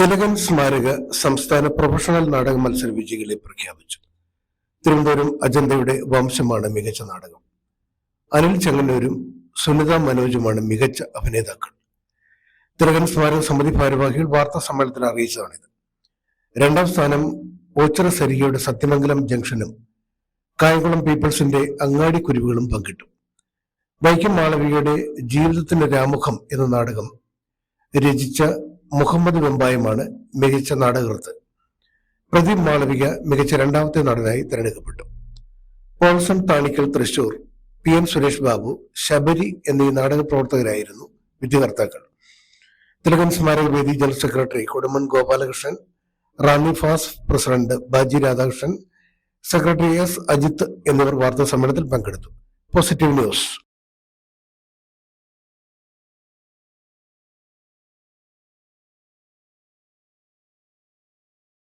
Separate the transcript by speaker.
Speaker 1: തിലകൻ സ്മാരക സംസ്ഥാന പ്രൊഫഷണൽ നാടക മത്സര വിജയികളെ പ്രഖ്യാപിച്ചു. തിരുവനന്തപുരം അജന്തയുടെ വംശമാണ് മികച്ച നാടകം. അനിൽ ചെങ്ങന്നൂരും സുനിത മനോജുമാണ് മികച്ച അഭിനേതാക്കൾ. തിലകൻ സ്മാരക സമിതി ഭാരവാഹികൾ വാർത്താ സമ്മേളനത്തിൽ അറിയിച്ചതാണിത്. രണ്ടാം സ്ഥാനം ഓച്ചിറ സരികയുടെ സത്യമംഗലം ജംഗ്ഷനും കായംകുളം പീപ്പിൾസിന്റെ അങ്ങാടി കുരുവികളും പങ്കിട്ടു. വൈക്കം മാളവികയുടെ ജീവിതത്തിന്റെ രാമുഖം എന്ന നാടകം രചിച്ച മുഹമ്മദ് വെമ്പായമാണ് മികച്ച നാടകൃത്ത് പ്രദീപ് മാളവിക മികച്ച രണ്ടാമത്തെ നടനായി തിരഞ്ഞെടുക്കപ്പെട്ടു. പോൾസൺ താണിക്കൽ തൃശൂർ പി എം സുരേഷ് ബാബു ശബരി എന്നീ നാടക പ്രവർത്തകരായിരുന്നു വിധികർത്താക്കൾ തിലകൻ സ്മാരക വേദി general secretary Kodumon Gopalakrishnan Ranni ഫാസ് president Baji Radhakrishnan secretary S Ajith എന്നിവർ വാർത്താ സമ്മേളനത്തിൽ പങ്കെടുത്തു. Positive news.